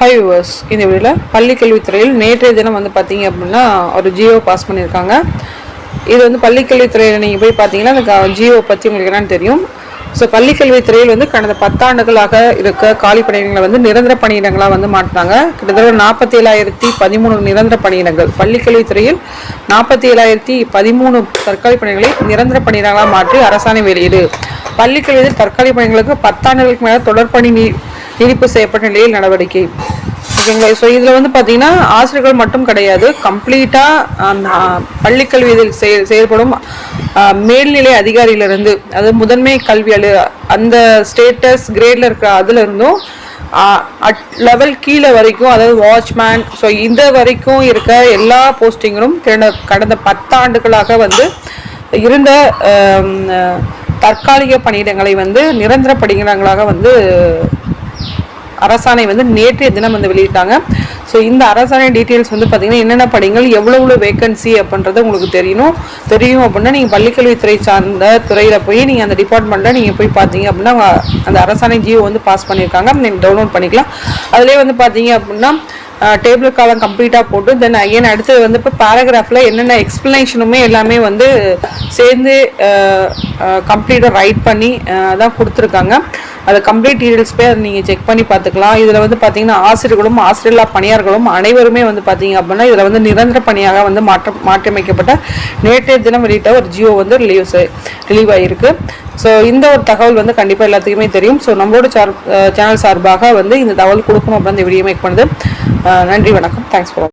High viewers இந்த வீடியோவில் பள்ளி கல்வித்துறையில் நேற்றைய தினம் வந்து பார்த்தீங்க அப்படின்னா ஒரு ஜியோ பாஸ் பண்ணியிருக்காங்க. இது வந்து பள்ளி கல்வித்துறையில் நீங்கள் போய் பார்த்தீங்கன்னா அந்த ஜியோ பற்றி உங்களுக்கு என்னன்னு தெரியும். ஸோ பள்ளி கல்வித்துறையில் வந்து கடந்த பத்தாண்டுகளாக இருக்க காலி பணியிடங்களை வந்து நிரந்தர பணியிடங்களாக வந்து மாட்டினாங்க கிட்டத்தட்ட நாற்பத்தி ஏழாயிரத்தி பதிமூணு நிரந்தர பணியிடங்கள். பள்ளி கல்வித்துறையில் நாற்பத்தி ஏழாயிரத்தி பதிமூணு தற்காலிக பணிகளை நிரந்தர பணியிடங்களாக மாற்றி அரசாணை வெளியீடு. பள்ளிக்கல்வியில் தற்காலிக பணிகளுக்கு பத்தாண்டுகளுக்கு மேலே தொடர்பணி திணிப்பு செய்யப்பட்ட நிலையில் நடவடிக்கை. ஓகேங்களா ஸோ இதில் வந்து பார்த்தீங்கன்னா ஆசிரியர்கள் மட்டும் கிடையாது. கம்ப்ளீட்டாக அந்த பள்ளிக்கல்வியில் செய செயல்படும் மேல்நிலை அதிகாரியிலிருந்து அதாவது முதன்மை கல்வி அலு அந்த ஸ்டேட்டஸ் கிரேடில் இருக்கிற அதுலேருந்தும் அட் லெவல் கீழே வரைக்கும் அதாவது வாட்ச்மேன் ஸோ இந்த வரைக்கும் இருக்க எல்லா போஸ்டிங்களும் கடந்த கடந்த பத்தாண்டுகளாக வந்து இருந்த தற்காலிக பணியிடங்களை வந்து நிரந்தர பணியிடங்களாக வந்து அரசாணை வந்து நேற்றைய தினம் வந்து வெளியிட்டாங்க. ஸோ இந்த அரசாணை டீட்டெயில்ஸ் வந்து பார்த்தீங்கன்னா என்னென்ன படிங்கள் எவ்வளோ எவ்வளோ வேகன்சி அப்படின்றது உங்களுக்கு தெரியணும் தெரியும் அப்படின்னா நீங்கள் பள்ளிக்கல்வித்துறை சார்ந்த துறையில் போய் நீங்கள் அந்த டிபார்ட்மெண்ட்டில் நீங்கள் போய் பார்த்தீங்க அப்படின்னா அந்த அரசாணை ஜியோ வந்து பாஸ் பண்ணியிருக்காங்க. நீங்கள் டவுன்லோட் பண்ணிக்கலாம். அதிலே வந்து பார்த்தீங்க அப்படின்னா டேபிள் காலம் கம்ப்ளீட்டாக போட்டு தென் அகைன் அடுத்தது வந்து இப்போ பேராகிராஃபில் என்னென்ன எக்ஸ்ப்ளனேஷனுமே எல்லாமே வந்து சேர்ந்து கம்ப்ளீட்டாக ரைட் பண்ணி தான் கொடுத்துருக்காங்க. அதை கம்ப்ளீட் டீடைல்ஸ் போய் அதை நீங்கள் செக் பண்ணி பார்த்துக்கலாம். இதில் வந்து பார்த்தீங்கன்னா ஆசிரியர்களும் ஆசிரியர்களா பணியாளர்களும் அனைவருமே வந்து பார்த்தீங்க அப்படின்னா இதில் வந்து நிரந்தர பணியாக வந்து மாற்ற மாற்றியமைக்கப்பட்ட நேற்றைய தினம் வெளியிட்ட ஒரு ஜியோ வந்து ரிலீவ்ஸ் ரிலீவ் ஆகியிருக்கு ஸோ இந்த ஒரு தகவல் வந்து கண்டிப்பாக எல்லாத்துக்குமே தெரியும். ஸோ நம்மளோட சார் சேனல் சார்பாக வந்து இந்த தகவல் கொடுக்கணும் அப்படின்னு இந்த வீடியோ மேக் பண்ணுது. நன்றி வணக்கம். Thanks for